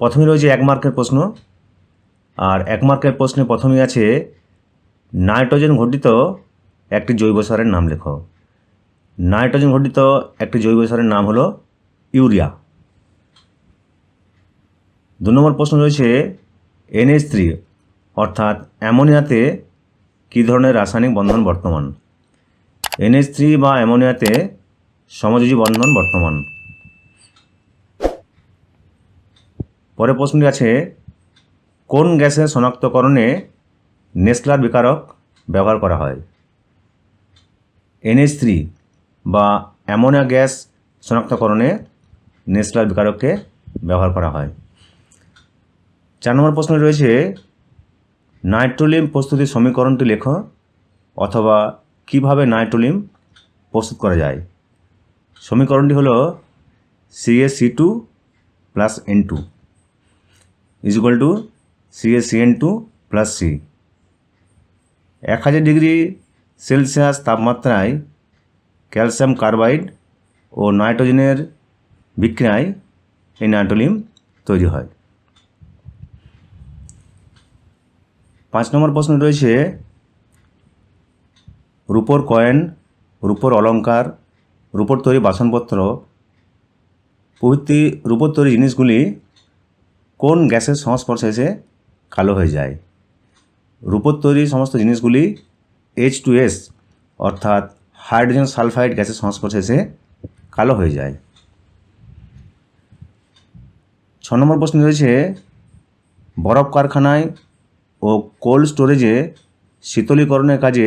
প্রথমে রয়েছে এক মার্কের প্রশ্ন। আর এক মার্কের প্রশ্নে প্রথমেই আছে, নাইট্রোজেন ঘটিত একটি জৈব সারের নাম লেখো। নাইট্রোজেন ঘটিত একটি জৈব সারের নাম হলো ইউরিয়া। দু নম্বর প্রশ্ন রয়েছে এনএস থ্রি, অর্থাৎ অ্যামোনিয়াতে কী ধরনের রাসায়নিক বন্ধন বর্তমান? এনএস থ্রি বা অ্যামোনিয়াতে সমযোজী বন্ধন বর্তমান। পরের প্রশ্নটি আছে, কোন গ্যাসের শনাক্তকরণে নেসলার বিকারক ব্যবহার করা হয়? এনএস থ্রি বা অ্যামোনিয়া গ্যাস শনাক্তকরণে নেসলার বিকারককে ব্যবহার করা হয়। চার নম্বর প্রশ্ন রয়েছে, নাইট্রোলিম প্রস্তুতির সমীকরণটি লেখো অথবা কীভাবে নাইট্রোলিম প্রস্তুত করা যায়? সমীকরণটি হলো CS two plus N two is equal to CS C N two plus C এক হাজার ডিগ্রি সেলসিয়াস তাপমাত্রায় ক্যালসিয়াম কার্বাইড ও নাইট্রোজেনের বিক্রিয়ায় এই নাইট্রোলিম তৈরি হয়। পাঁচ নম্বর প্রশ্ন রয়েছে, রূপোর কয়েন, রূপোর অলংকার রূপোর তৈরি বাসনপত্র প্রভৃতি রূপোর তৈরি জিনিসগুলি কোন গ্যাসের সংস্পর্শে এসে কালো হয়ে যায়? রূপোর তৈরি সমস্ত জিনিসগুলি এইচ টু এস অর্থাৎ হাইড্রোজেন সালফাইড গ্যাসের সংস্পর্শে এসে কালো হয়ে যায়। ছ নম্বর প্রশ্ন রয়েছে, বরফ কারখানায় ও কোল্ড স্টোরেজে শীতলীকরণের কাজে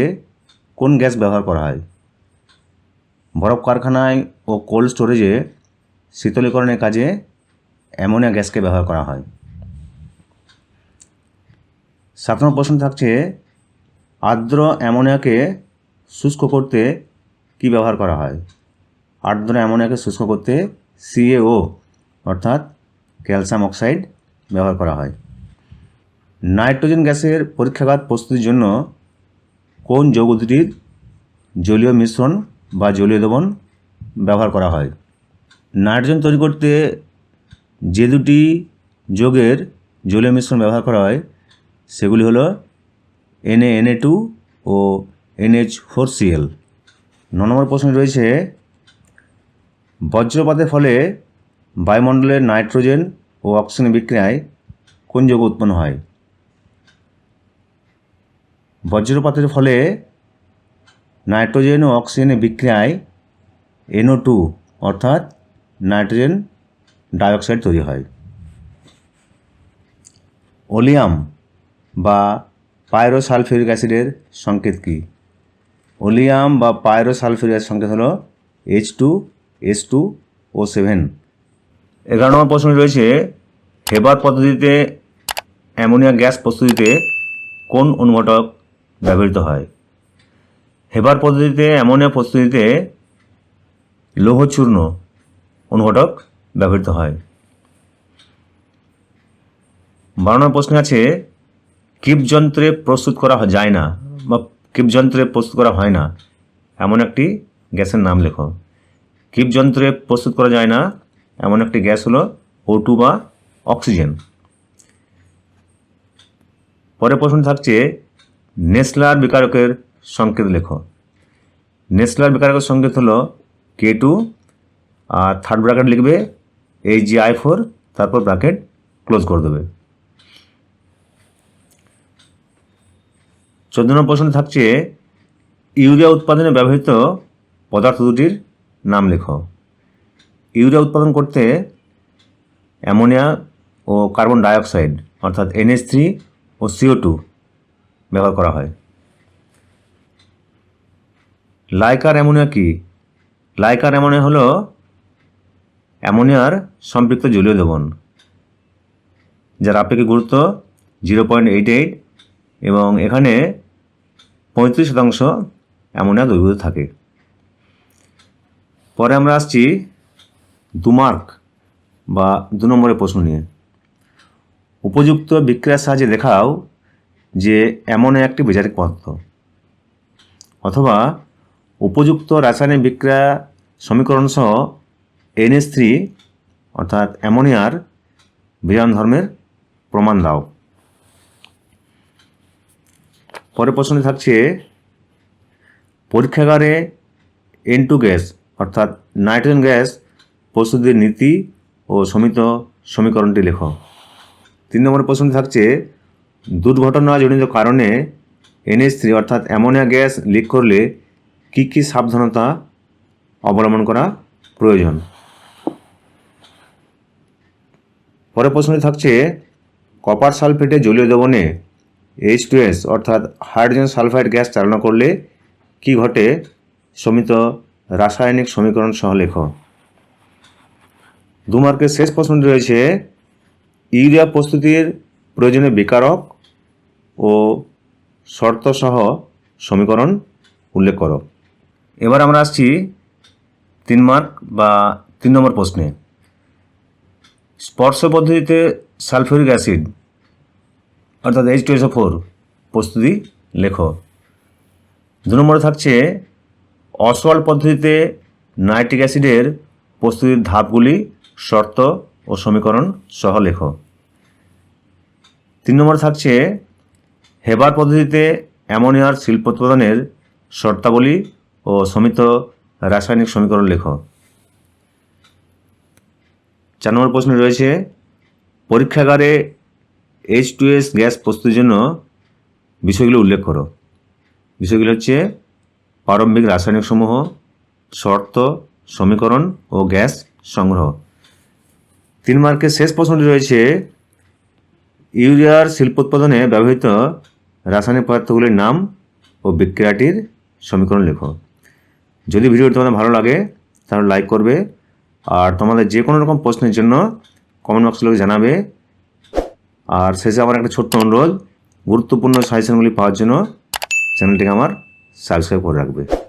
কোন গ্যাস ব্যবহার করা হয়? বরফ কারখানায় ও কোল্ড স্টোরেজে শীতলীকরণের কাজে অ্যামোনিয়া গ্যাসকে ব্যবহার করা হয়। সাত নম্বর প্রশ্ন থাকছে, আর্দ্র অ্যামোনিয়াকে শুষ্ক করতে কি ব্যবহার করা হয়? আর্দ্র অ্যামোনিয়াকে শুষ্ক করতে সিএও অর্থাৎ ক্যালসিয়াম অক্সাইড, ব্যবহার করা হয়। নাইট্রোজেন গ্যাসের পরীক্ষাঘাত প্রস্তুতির জন্য কোন যৌগ দুটির জলীয় মিশ্রণ বা জলীয় দ্রবণ ব্যবহার করা হয়? নাইট্রোজেন তৈরি করতে যে দুটি যোগের জলীয় মিশ্রণ ব্যবহার করা হয়, সেগুলি হলো NA NA two O NH four CL ন নম্বর প্রশ্ন রয়েছে, বজ্রপাতের ফলে বায়ুমণ্ডলের নাইট্রোজেন ও অক্সিজেন বিক্রিয়ায় কোন যৌগ উৎপন্ন হয়? বজ্রপাতের ফলে নাইট্রোজেন ও অক্সিজেনের বিক্রিয়ায় এনও টু অর্থাৎ নাইট্রোজেন ডাইঅক্সাইড তৈরি হয়। ওলিয়াম বা পায়রোসালফিউরিক অ্যাসিডের সংকেত কী? ওলিয়াম বা পায়রোসালফিউরিক অ্যাসিড সংকেত হলো H two S two O seven এগারো নম্বর প্রশ্ন রয়েছে, হেবার পদ্ধতিতে অ্যামোনিয়া গ্যাস প্রস্তুতিতে কোন অনুঘটক ব্যবহৃত হয়? হেবার পদ্ধতিতে অ্যামোনিয়া প্রস্তুতিতে লৌহচূর্ণ অনুঘটক ব্যবহৃত হয়। বারো নম্বর প্রশ্ন আছে যন্ত্রে প্রস্তুত করা যায় না, বা যন্ত্রে প্রস্তুত করা হয় না। এমন একটি গ্যাসের নাম লেখো। যন্ত্রে প্রস্তুত করা যায় না, এমন একটি গ্যাস হলো ও টু বা অক্সিজেন। পরের প্রশ্ন থাকছে, নেসলার বিকারকের সংকেত লেখো। নেসলার বিকারকের সংকেত হলো কে টু আর থার্ড ব্র্যাকেট লিখবে এইচ জি আই ফোর, তারপর ব্র্যাকেট ক্লোজ করে দেবে। চোদ্দ নম্বর প্রশ্ন থাকছে, ইউরিয়া উৎপাদনে ব্যবহৃত পদার্থ দুটির নাম লেখো। ইউরিয়া উৎপাদন করতে অ্যামোনিয়া ও কার্বন ডাইঅক্সাইড, অর্থাৎ এনএস থ্রি ও সিও টু ব্যবহার করা হয়। লাইকার অ্যামোনিয়া কি? লাইকার অ্যামোনিয়া হলো অ্যামোনিয়ার সম্পৃক্ত জলীয় দ্রবণ যার আপেক্ষিক গুরুত্ব জিরো পয়েন্ট এইট এইট এবং এখানে পঁয়ত্রিশ শতাংশ অ্যামোনিয়া দ্রবীভূত থাকে। পরে আমরা আসছি দু মার্ক বা দু নম্বরের প্রশ্ন নিয়ে। উপযুক্ত বিক্রিয়ার সাহায্যে দেখাও যে এমন একটি বিজারিক পদার্থ, অথবা উপযুক্ত রাসায়নিক বিক্রিয়া সমীকরণ সহ এনএস থ্রি অর্থাৎ অ্যামোনিয়ার বিধান ধর্মের প্রমাণ দাও। পরের প্রশ্নটি থাকছে, পরীক্ষাগারে এন টু গ্যাস, অর্থাৎ নাইট্রোজেন গ্যাস প্রস্তুতির নীতি ও সমিত সমীকরণটি লেখো। তিন নম্বর প্রশ্নটি থাকছে দুর্ঘটনাজনিত কারণে এনএস থ্রি অর্থাৎ অ্যামোনিয়া গ্যাস লিক করলে কী কী সাবধানতা অবলম্বন করা প্রয়োজন? পরের প্রশ্নটি থাকছে, কপার সালফেটে জলীয় দ্রবণে এইচ টু এস অর্থাৎ হাইড্রোজেন সালফাইড গ্যাস চালনা করলে কি ঘটে? সমিত রাসায়নিক সমীকরণ সহ লেখ দু মার্কের শেষ প্রশ্নটি রয়েছে, ইউরিয়া প্রস্তুতির প্রয়োজনে বিকারক ও শর্ত সহ সমীকরণ উল্লেখ করো। এবার আমরা আসছি তিন মার্ক বা তিন নম্বর প্রশ্নে। স্পর্শ পদ্ধতিতে সালফিউরিক অ্যাসিড, অর্থাৎ এইচ টু ফোর প্রস্তুতি লেখো। দু নম্বরে থাকছে অসওয়াল পদ্ধতিতে নাইট্রিক অ্যাসিডের প্রস্তুতির ধাপগুলি, শর্ত ও সমীকরণ সহ লেখো। তিন নম্বর থাকছে হেবার পদ্ধতিতে অ্যামোনিয়ার শিল্প উৎপাদনের শর্তাবলী ও সমিত রাসায়নিক সমীকরণ লেখো। চার নম্বর প্রশ্ন রয়েছে, পরীক্ষাগারে এইচ টু এস গ্যাস প্রস্তুতির জন্য বিষয়গুলো উল্লেখ করো। বিষয়গুলো হচ্ছে প্রারম্ভিক রাসায়নিক সমূহ, শর্ত, সমীকরণ ও গ্যাস সংগ্রহ। তিন মার্কের শেষ প্রশ্নটি রয়েছে, ইউরিয়ার শিল্পোৎপাদনে ব্যবহৃত রাসায়নিক পদার্থগুলির নাম ও বিক্রিয়াটির সমীকরণ লেখো। যদি ভিডিওটি তোমাদের ভালো লাগে, তাহলে লাইক করবে আর তোমাদের যে কোনো রকম প্রশ্নের জন্য কমেন্ট বক্সে লোক জানাবে। আর শেষে আমার একটা ছোট্ট অনুরোধ, গুরুত্বপূর্ণ সাজেশনগুলি পাওয়ার জন্য চ্যানেলটিকে আমার সাবস্ক্রাইব করে রাখবে।